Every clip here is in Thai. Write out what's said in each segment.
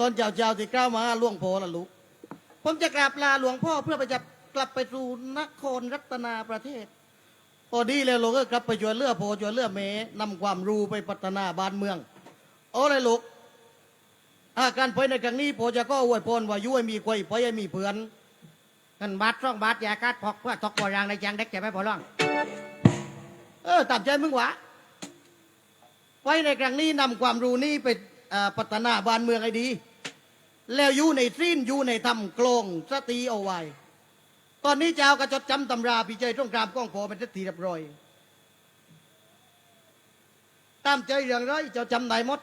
ตอนเจ้าเจ้าๆที่กล้าวมาล่วงโพละลูก ผมจะกราบลาหลวงพ่อเพื่อไปจะกลับไปสู่นครรัตนาประเทศพอดีเลยลูกก็กลับไปช่วยเลือโพช่วยเลือเมนำความรู้ไปพัฒนาบ้านเมืองโอ้เลยลูกอาการไปในครั้งนี้โพจะก็อวยพรว่ายุ่ยมีควยไปให้มีเพื่อนกันบาทร่องบาทยากัดพอกเพื่อตกบ่อรางในจางเด็กแก่ไม่พอร่อง เออตามใจมึงวะไปในครั้งนี้นำความรู้นี้ไป อ่อพัฒนาบ้านเมืองให้ดี แล้วอยู่ในสิ้นอยู่ในทำกลงสตีเอาไว้ ตอนนี้เจ้าก็จดจำตำราพิจัยต้องกรามก้องพอเป็นทีเรียบร้อย ตามใจอย่างไรเจ้าจำได้หมด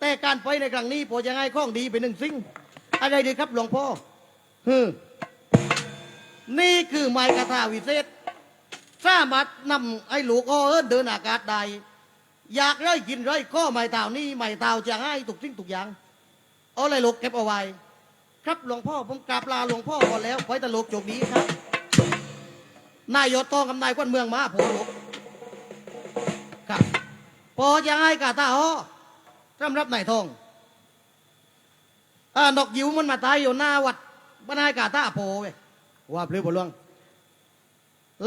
แต่การไปในครั้งนี้พอจะง่ายข้องดีเป็นหนึ่งสิ่ง อะไรดีครับหลวงพ่อฮึนี่คือไม้กระทาวิเศษสามารถนำไอ้ลูกอ้อเดินอากาศได้ อยากไรกินไรก็ไม่เต่านี่ไม่เต่าจะให้ทุกสิ่งทุกอย่างเอาเลยลูกเก็บเอาไว้ ครับหลวงพ่อผมกราบลาหลวงพ่อก่อนแล้วขอให้ตลกจบดีครับนายยศทองกับนายกวนเมืองมาผมลูกครับพอจะให้กาตาอ้อสำรับนายทองอ่านกยิวมันมาตายอยู่หน้าวัดบ้านให้กาตาโพเว้ยว่าพลือบ่ลวง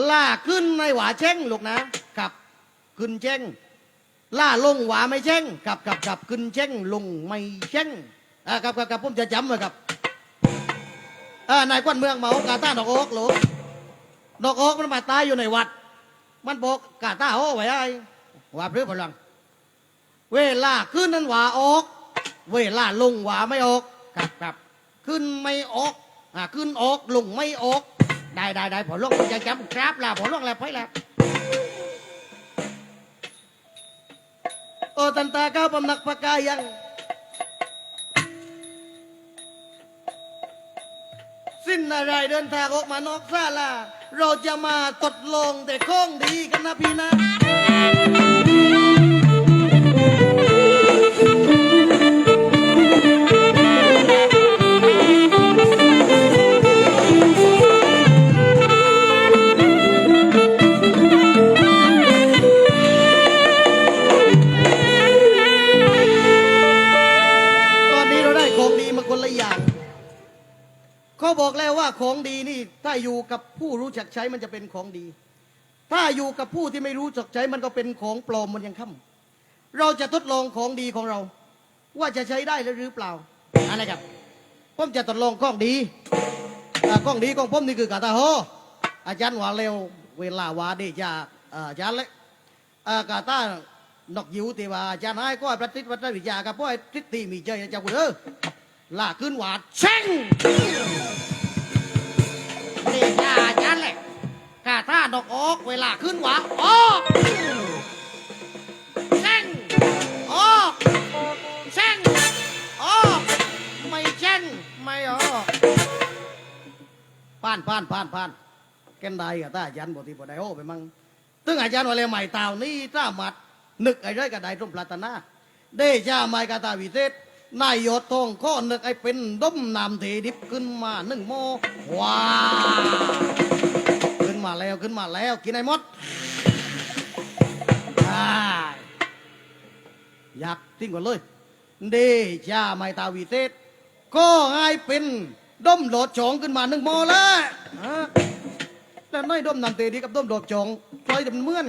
ล่าขึ้นในหวาเช่งลูกนะกับขึ้นเช่ง ล่าลงหวาไม่เช่งกับกับกับขึ้นเช่งลงไม่เช่งอ่ากับกับกับผมจะจำไว้ครับอ่านายกวนเมืองเมากาตาดอกโอกลูกดอกโอกมันมาตายอยู่ในวัด มันบอกกาตาโอ้ไว้ไอ้ว่าเพื่อพลัง เวลาขึ้นนั้นหวาออก เวลาลงหวาไม่ออกครับครับขึ้นไม่ออกอ่าขึ้นออกลงไม่ออกได้ได้ได้พอร่องจะจำครับลาพอร่องแล้วไปแล้ว โอตันตาก้าพมนักปะกายังสิ้นอะไรเดินทางออกมานอกซาลา เราจะมาตดลงแต่ข้องดีกันนะพี่นะ บอกแล้วว่าของดีนี่ ถ้าอยู่กับผู้รู้จักใช้มันจะเป็นของดี ถ้าอยู่กับผู้ที่ไม่รู้จักใช้มันก็เป็นของปลอมมันยังค่ำเราจะทดลองของดีของเรา ว่าจะใช้ได้หรือเปล่าอะไรครับผมจะทดลองของดีอ่าของดีของผมนี่คือกาตาโฮอาจารย์ว่าเร็วเวลาวาดีจากอาจารย์เล็กากาตานกยิวที่ว่าอาจารย์ให้ก็ประติษวัตวิทยากับพ่อให้ทิฏฐิมีเจยเจ้าคุณเออลาขึ้นหวาดเช่ง ยาจันเลยกาท่าดอกออกเวลาขึ้นหวาออกเช่งออกเช่งออกไม่เช่งไม่ออกผ่านผ่านผ่านผ่านแกันได้กับตาอาจารย์บอกที่บ่ไดโอ้ไปมั่งตึงอาจารย์ว่าเลใหม่ต่านี่สาหมารถนึกไอ้ไรก็ได้ตรงปรารถนา เดชาไม้กาตาวิเศษ นายยศทองข้อนึกไอ้เป็นดมน้ำเทดิบขึ้นมาหนึ่งโมว้าขึ้นมาแล้วขึ้นมาแล้ว กินไอ้มดอยากทิ้งก่อนเลยเดชาไม้ตาวิเศษก็ให้เป็นด้มโหลดจองขึ้นมาหนึ่งโมแล้วฮะแล้วน้อยด้มน้ำเทดิบกับด้มโหลดจองใครจะมันเมือน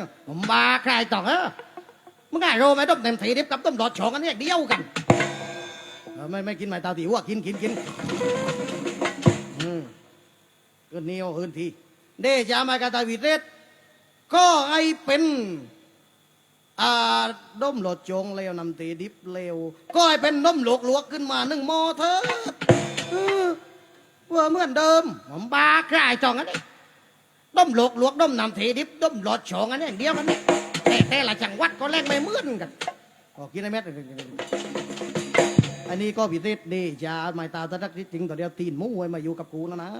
มาใครต่อเออมึงไงรู้ไหมต้มเต็มถีดิบกับต้มดดฉองอันนี้เดียวกัน อไม่ไม่กินไม่ตาตีหัวกินกินกินอืมก็เนียวอื่นทีเดชามากาตาวิเรศก็ไอเป็นอ่าด้มหลดจงเลวนำตีดิบเลวก็ไอเป็นด้มหลวกลวกขึ้นมาหนึ่งหมอเถอเออว่าเหมือนเดิมผมบาใครต่ออันนี้ต้มหลกลวกต้มนำถีดิบต้มดอดฉองอันนี้เดียวกันนี่แต่แต่ละจังหวัดก็แลกไม่เหมือนกันออกกินไอ้เม็ด อันนี้ก็พิเศษเดชาไม่ตาตะดักจริงต่อเดียวตีนมูไว้มาอยู่กับกูแล้วนะ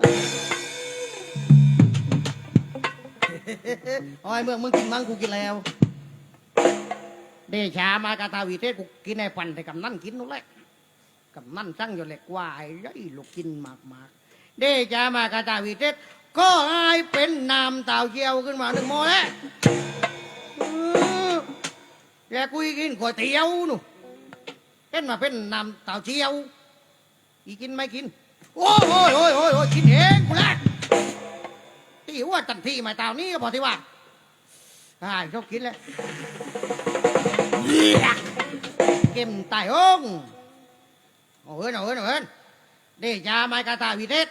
เอาไอ้เมืองมึงกินมั้งกูกินแล้วเดชามากาตาวิเทศกูกินไอ้ฟันแต่กำนั่นกินนู่นแหละกำนั่นสั่งอยู่แหละกว่าไอ้ไรลูกกินมากมากเดชามากาตาวิเทศก็ให้เป็นน้ำเต่าเจียวขึ้นมาหนึ่งโมแล้วแกกุยกินก๋วยเตี๋ยวหนู เป็นมาเป็นน้ำเต่าเจียว อีกินไม่กิน โอ้ยโอ้ยโอ้ยโอ้ยโอ้ยกินเองกูละที่ว่าตันที่มาเต่านี้ก็พอที่ว่าอ่าชอบกินแล้วเหี้ยเก็มตายองโอ้ยโอ้ยโอ้ยเดชาไมกาตาวิเทศ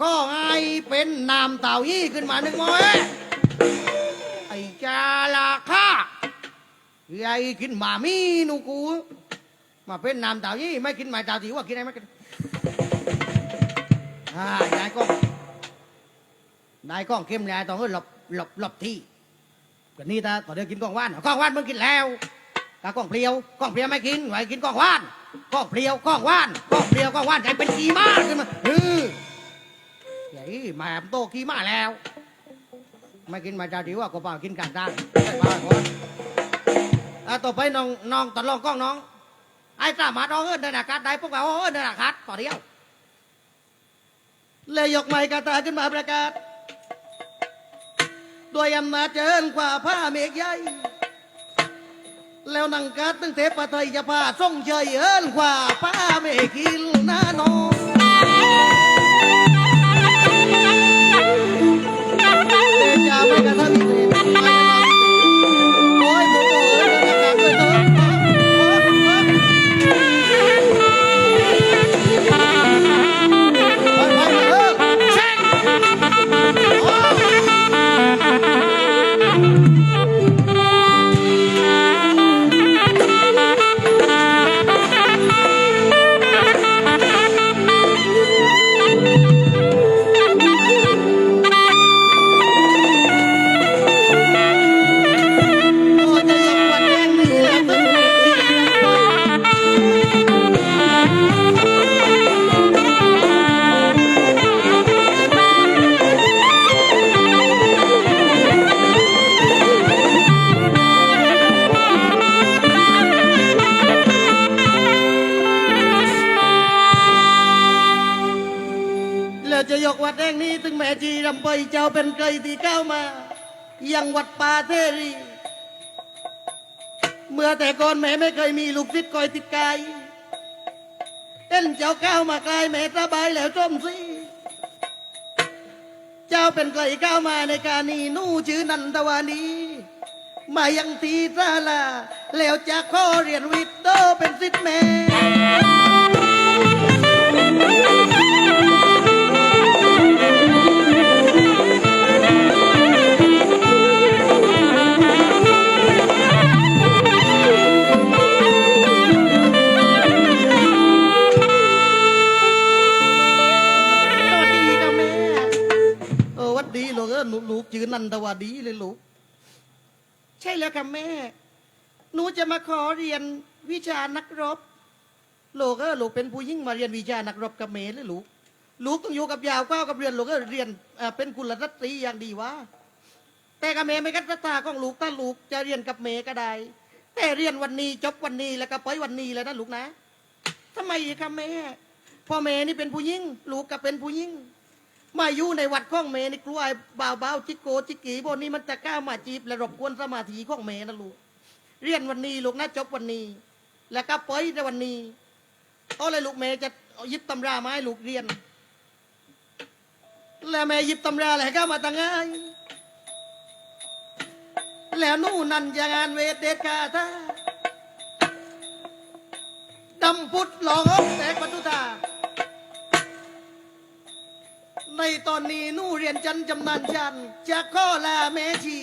ก็ให้เป็นนามเต่ายี่ขึ้นมาหนึ่งโมยไอ้จาลาค่าไอ้กินหมามีนูกู มาเป็นนามเต่ายี่ไม่กินหมายเต่าจีว่ากินอะไรไม่กินอ่านายก้องนายก้องเข้มแล้วต้องเออหลบหลบหลบที่กันนี่ตาต่อเดี๋ยวกินก้องว่านก้องว่านมึงกินแล้วตาก้องเพลียวก้องเพลียวไม่กินไหวกินก้องว่านก้องเพลียวก้องว่านก้องเพลียวก้องว่านใจเป็นกีมาขึ้นมาเออใหญ่แม่โตขี้มาแล้ว ไม่กินมาจาดีว่าก็เปล่ากินกันได้ไม่เปก่อนต่อไปน้องน้องตอนลองก้องน้อง ไอ้สามารถเอาเอินเดินอากาศได้พวกเราเอาเอินเดินอากาศต่อเดียว เลยยกไม้กาตาขึ้นมาประกาศด้วยอำนาจเจริญกว่าผ้าเมฆใหญ่แล้วนังการตึงเทพไทยจะพาส่งเฉยเอิญกว่าผ้าเมฆกินหน้าน รำไปเจ้าเป็นไกลที่ก้าวมา ยังวัดป่าเทรี เมื่อแต่ก่อนแม่ไม่เคยมีลูกศิษย์คอยติดกายเต้นเจ้าก้าวมาไกลแม่สบายแล้วจมสิเจ้าเป็นไกลก้าวมาในการนี้นู่ชื่อนันทวานีมายังทีซาลาแล้วจะขอเรียนวิทย์โตเป็นศิษย์แม่ จือนันทวดีเลยลูก ใช่แล้วค่ะแม่ หนูจะมาขอเรียนวิชานักรบ ลูกเออลูกเป็นผู้ยิ่งมาเรียนวิชานักรบกับเมเลยลูก ลูกต้องอยู่กับยาวก้าวกับเรียนลูกเออเรียนเป็นกุลรัตรีอย่างดีวะแต่กับเมไม่กัดตาของลูกถ้าลูกจะเรียนกับเมก็ได้ แต่เรียนวันนี้จบวันนี้แล้วก็ไปวันนี้แล้วนะลูกนะทำไมครับแม่พ่อแม่นี่เป็นผู้หญิงลูกก็เป็นผู้หญิง มาอยู่ในวัดข้องเมนี่กลัวไอ้บ่าวบ่าวจิกโกจิกกีพวกนี้มันจะกล้ามาจีบและรบกวนสมาธิข้องเมนะลูกเรียนวันนี้ลูกนะจบวันนี้ แล้วก็ไปในวันนี้เอาเลยลูกเมจะยิบตำราไม้ลูกเรียน แล้วแม่ยิบตำราอะไรก็มาตั้งไงแล้วนู่นนั่นจะงานเวทเดชคาท่าดำพุทธหลอกอกแตกปัตุตา ในตอนนี้หนู่เรียนจันจำนานจันจะข้อลาเมชี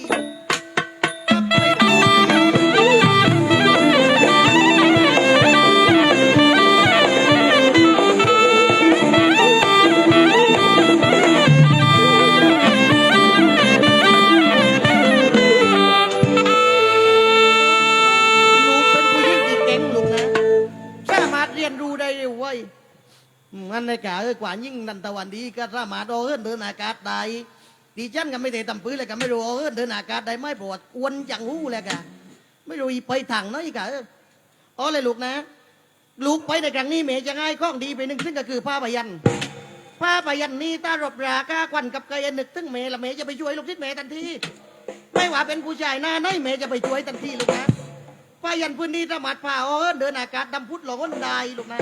มันในกาเออกว่ายิ่งนันตะวันดีก็สามารถเอาเอินเดินอากาศได้ดิฉันก็ไม่ได้ทำปืนเลยก็ไม่รู้เอาเอินเดินอากาศได้ไม่ปวดอวนจังหู้เลยกะไม่รู้อีไปทางเนาะอีกะเออเอาเลยลูกนะ ลูกไปในครั้งนี้เมย์จะง่ายข้องดีไปหนึ่งซึ่งก็คือผ้าพยันป้าไปยันนี้ตารบราก้าควันกับไกยนึกถึงเมย์ละเมย์จะไปช่วยลูกทิศเมย์ทันทีไม่ว่าเป็นผู้ชายหน้าไหนเมย์จะไปช่วยทันทีลูกนะป้ายันพื้นที่สมัดผ่าเออเดินอากาศดำพุดหลงอ้นได้ลูกนะ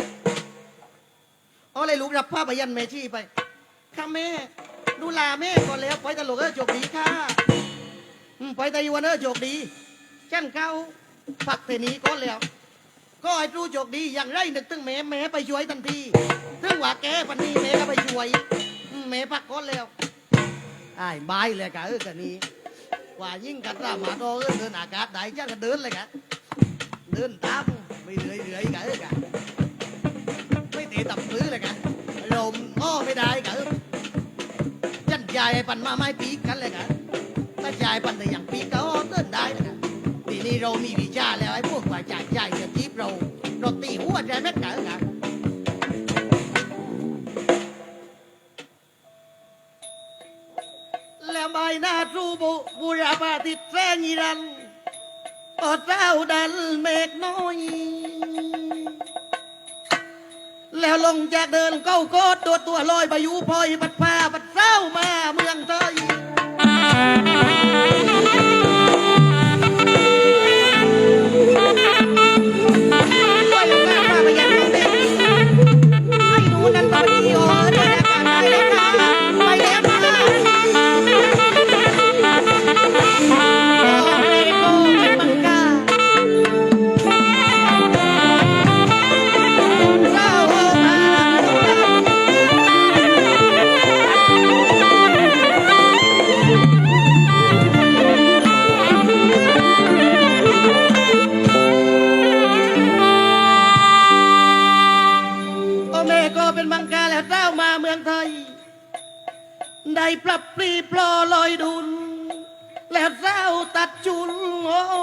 เอาเลยลูกรับป้าไปยันเมชี่ไปข้าแม่ ดูแลแม่ก่อนแล้วไปตลกเออโจกดีค่ะอืมไปต่ยวันเออโจกดีฉันเขาปักเทนี้ก่อนแล้ว ก็ไอ้รู้โจกดีอย่างไรนึกถึงแม่แม่ไปช่วยทันทีถึงว่าแกปันนี้แม่ก็ไปช่วยอืมแม่พักก่อนแล้วไอ้บายเลยกะเออกันนี้ว่ายิ่งกันรามาโตเออเดินอากาศได้จ้าก็เดินเลยกะเดินตามไม่เรื่อยเรื่อยๆกะเออกะ ตับซื้อเลยกะลมอ้อไม่ได้กะเออยันยายปันมาไม่ปีกันเลยกะถ้ายายปันแต่อย่างปีกก็เดินได้เลยกะทีนี้เรามีวิชาแล้วไอ้พวกว่าจ่ายจ่ายจะจีบเราเราตีหัวใจแม่กะกะแล้วใบหน้าทูบุบุราปาติดแสงยีรันอดเจ้าดันเมฆน้อย แล้วลงจากเดินเก้าโคตรตัวตัวลอยไปอยู่พลอยบัดพาบัดเศร้ามาเมืองไทย ปรับปรีปลอลอยดุล แล้วเจ้าตัดจุลโอ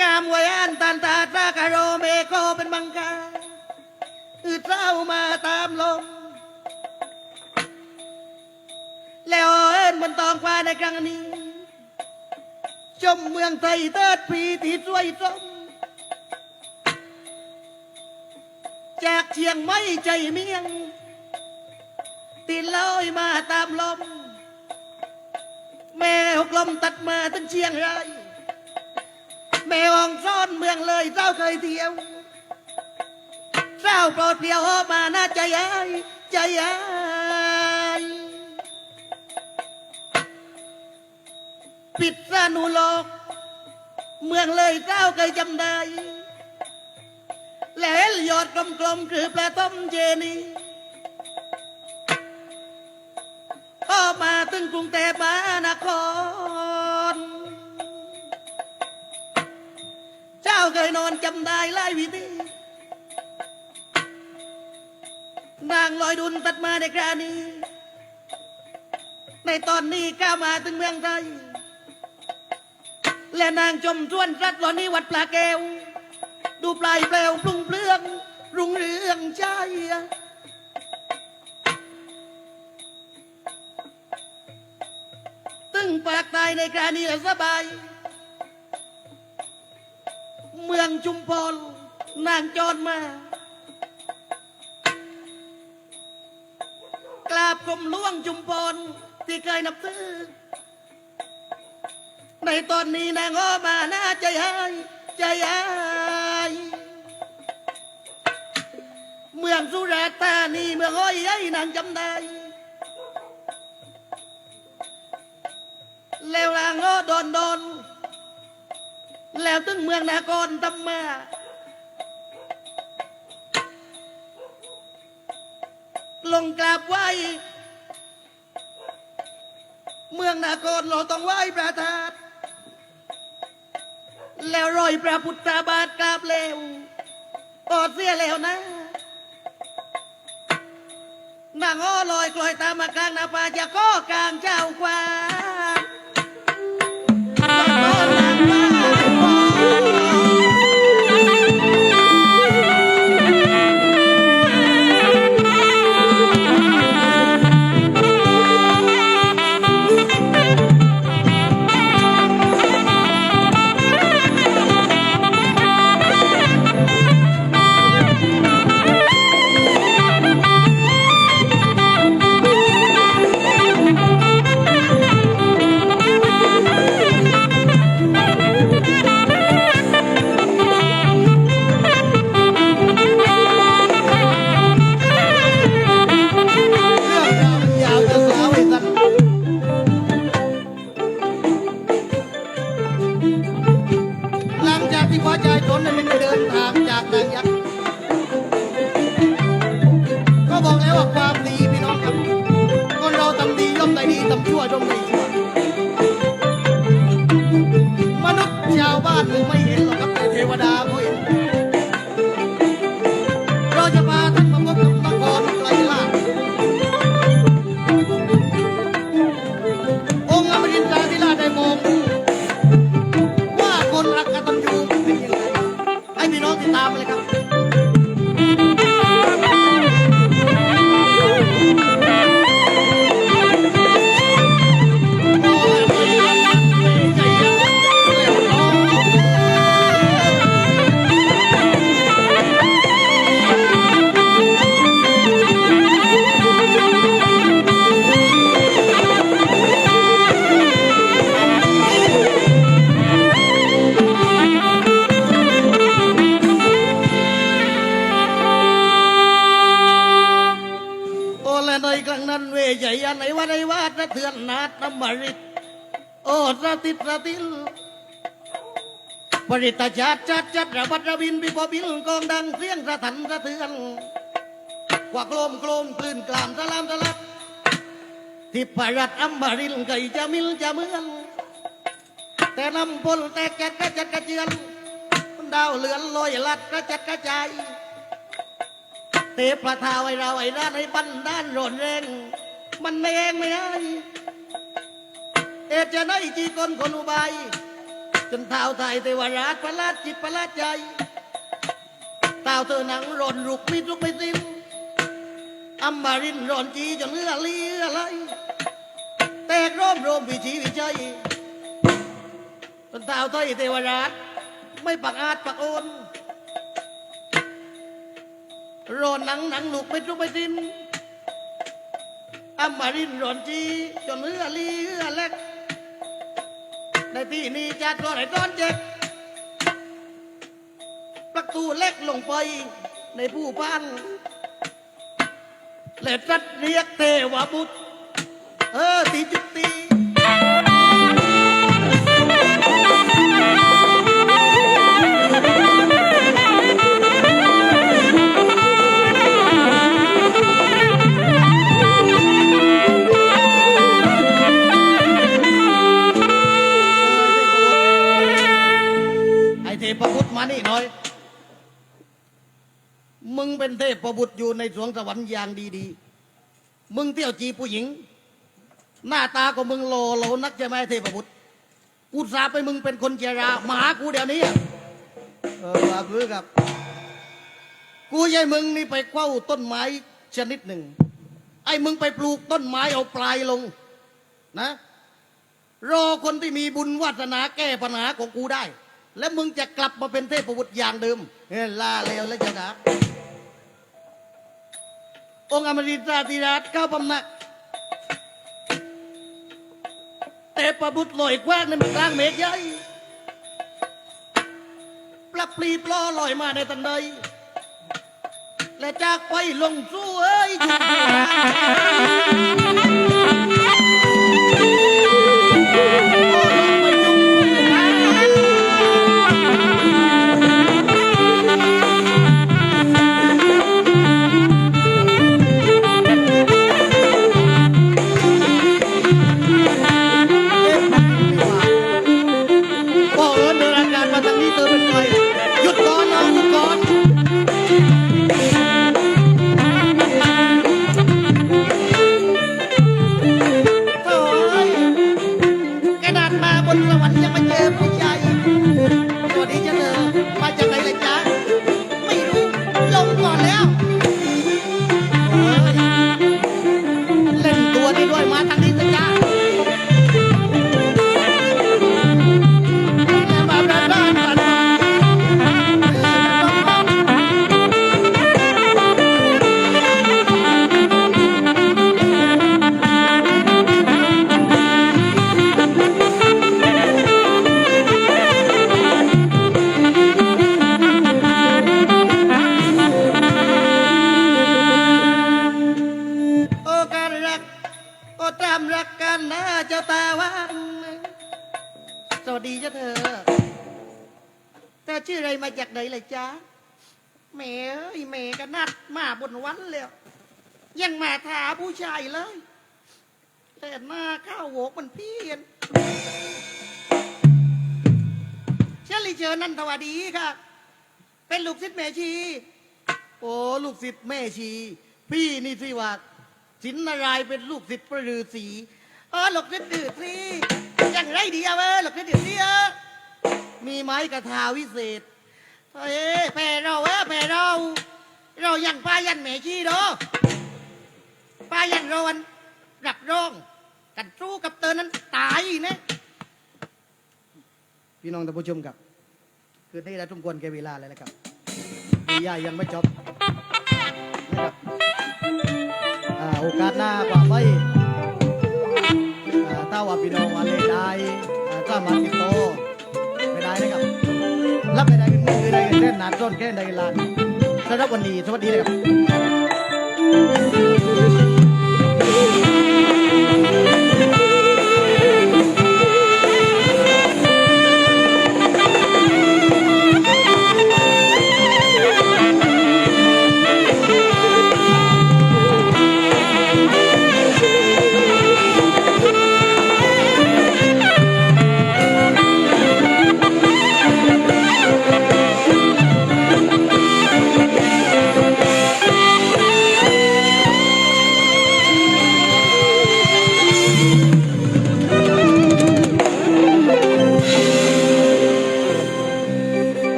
กามว้อันตันตาตากะโรเมโกเป็นมังกาอือเจ้ามาตามลม แล้วเอิญมันตองกว่าในครั้งนี้ชมเมืองไทยเติดปีที่สวยสม จากเชียงไม่ใจเมียงตีลอยมาตามลม แม่หกลมตัดมาถึงเชียงรายแม่อองซ่อนเมืองเลยเจ้าเคยเที่ยวเจ้าโปรดเดียวมาหน้าใจอ้ายใจอ้ายปิดสนุโลก เมืองเลยเจ้าเคยจำได้ แล้วยอดกลมๆคือปลาต้มเจนีก็มาถึงกรุงเทพมหานคร เจ้าเคยนอนจำได้หลายวิธีนางลอยดุลตัดมาในครานี้ในตอนนี้ก้ามาถึงเมืองไทยและนางจมชวนรัดหลอนี้วัดปลาแก้ว ดูปลายเปลวปรุงเปลืองรุงเรืองใจ ตึงปากตายในกรานี้สบาย เมืองชุมพรนางจรมากราบกรมล่วงชุมพรที่เคยนับถือในตอนนี้นางอ้อมาหน้าใจหายใจหาย เมืองสุราษฎร์ธานีเมืองอ้อยไอ้นางจำได้แล้วนางอ้อโดนโดน แล้วถึงเมืองนากรตำมาลงกราบไหวเมืองนากรเราต้องไหว้พระธาตุแล้วรอยพระพุทธบาทกราบเร็วอดเสียแล้วนะ นางอ้อลอยกลอยตามมากลางนาป่าจะก้อกลางเจ้ากวา ติดสะติลปริตจัดจัดจัดระบัดระบินบิบบินกองดังเสียงสะทันสะเทือนกว่าโกลมโกลมกลืนกลามสลามสลับที่ปรัดอัมบารินไก่จะมิลจะเมือนแต่นำพลแต่แกกระจัดกระเจือนดาวเลือนลอยลัดกระจัดกระจายเตะประทาไว้เราไอ้ร้านไอ้บันด้านโรนแรงมันไม่เองไม่ได้เอ จะได้จีกนคนอุบาย จนเท้าไทยเทวราชประหลาดจิตประหลาดใจเท้าเธอหนังโรนรุกมิทุกไม่สิ้นอัมบารินโรนจีจนเลือดเลียไหลแตกร่มโรมวิชีวิชัยจนเท้าไทยเทวราช ไม่ปักอาจปักโอนโรนหนังหนังหนุกไม่ทุกไม่สิ้นอัมมารินโรนจีจนเลือลีเลือเล็ก ในที่นี้จะตอนไหนตอนเจ็กประตูเล็กลงไปในผู้พันและจัดเรียกเทวบุตร เออตีจุดตี อย่างดีๆ มึงเที่ยวจีผู้หญิง หน้าตาก็มึงโลโลนักใช่ไหมเทพบุตรกูสาไปมึงเป็นคนเจรามาหากูเดี๋ยวนี้เออว่าคือกับ กูยายมึงนี่ไปเข้าต้นไม้ชนิดหนึ่ง ไอ้มึงไปปลูกต้นไม้เอาปลายลง นะ รอคนที่มีบุญวาสนาแก้ปัญหาของกูได้ แล้วมึงจะกลับมาเป็นเทพบุตรอย่างเดิมเฮ้ล่าเลวแล้วจะนะ องค์อมรินทราธิราชเข้าพำนักเทพบุตรลอยกว้างในกลางเมฆใหญ่ปลับปลีปลอลอยมาในตันใด และจากไปลงสู้เอ้ย แต่หน้าข้าวโวกมันเพี้ยนเชลิเจอนันทวดีค่ะ เป็นลูกศิษย์แม่ชี โอ้ลูกศิษย์แม่ชี พี่นี่สิว่าสินนารายเป็นลูกศิษย์พระฤาษีเออลูกศิษย์ดื้อสิยังไรดีเอาเออลูกศิษย์ดื้อสิเออมีไม้กระทาวิเศษเฮ้ยแพ่เราเออแพ่เรา เรายังป้ายันแม่ชีเด้อป้ายันเราวันรับรอง กันสู้กับเตอนั้นตายนะพี่น้องท่านผู้ชมครับ คือนี่เราทุกควรแก่เวลาเลยนะครับพี่ยายังไม่จบนะครับอโอกาสหน้ากว่าไม่อ่าถ้าว่าพี่น้องว่าเล่นได้อ่าสามารถติดต่อไม่ได้นะครับรับไม่ได้เป็นมือได้เล่นนานต้นแค่ใดลานสำหรับวันนี้สวัสดีเลยครับ